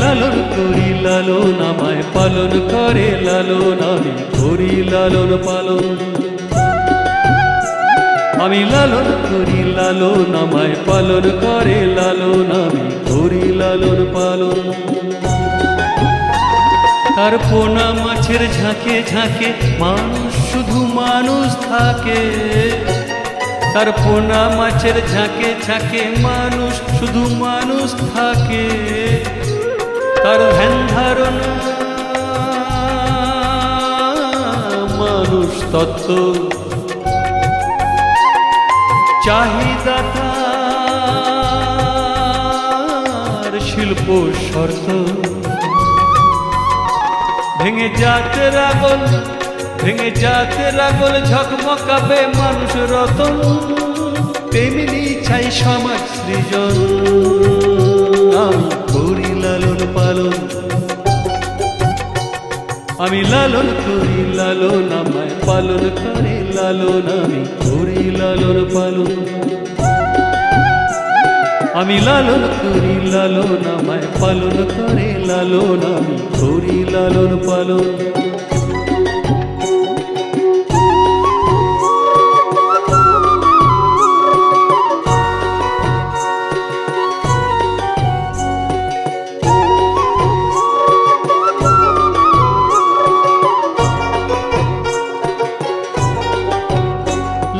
লালন করি, লালন আমায় পালন করে, লালন আমি করি, লালন পালন। আমি লালন করি, লালন আমায় পালন করে, লালন আমি করি, লালন পালন। তার পোনা মাছের ঝাঁকে ঝাঁকে মানুষ শুধু মানুষ থাকে। তার পোনা মাছের ঝাঁকে ঝাঁকে মানুষ শুধু মানুষ থাকে। তার ধ্যান ধারণা। মানুষ তত্ত্ব। চাহিদা শিল্প শর্ত। ভেঙে যাতে রাগল, ভেঙে যাতে রাগল, ঝকমকাবে মানুষ রতন। তেমনি চাই সমাজ সৃজন। আমি লালন করি, লালন আমায় পালন করে, লালন আমি করি, লালন পালন। আমি লালন করি, লালন আমায় পালন করে, লালন আমি করি, লালন পালন।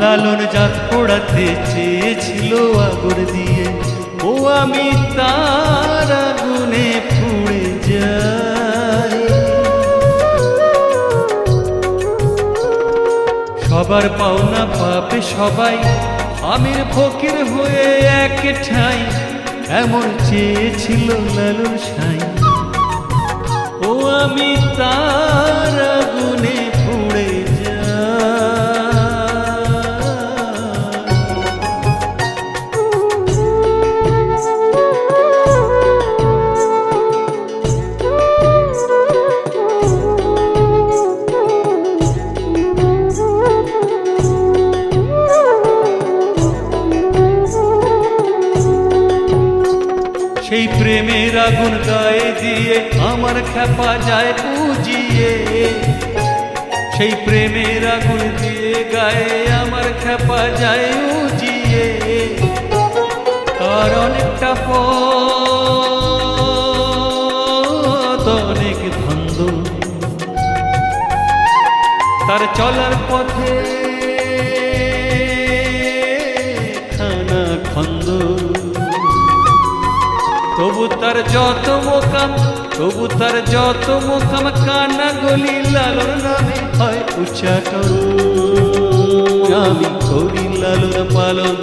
লালন জাত পোড়াতে চেয়েছিল আগুন দিয়ে। ও আমি তার আগুনে পুড়ে যাই। সবার পাওনা পাপে সবাই আমির ফকির হয়ে এক ঠাই, এমন চেয়েছিল লালন সাই। ও আমি তার আগুনে সেই প্রেমের আগুন গায়ে দিয়ে আমার খেপা যায় পুজিয়ে সেই প্রেমের আগুন দিয়ে গায়ে আমার খেপা যায় উজিয়ে। তার অনেকটা পথ, অনেক ধন্দ তার চলার পথে তবু তার যত মোকাম, তবু তার যত মোকাম কানা গলি লালন নামে হয় উচ্চাটন আমি করি লালন পালন।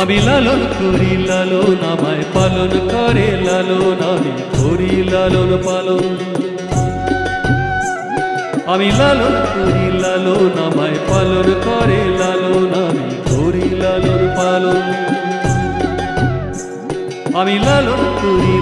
আমি লালন করি, লালন আমায় পালন করে, লালন আমি করি, লালন পালন। আমি লালন করি, লালন আমায় পালন করে, লালন আমি করি, লালন পালন। আমি লালন করি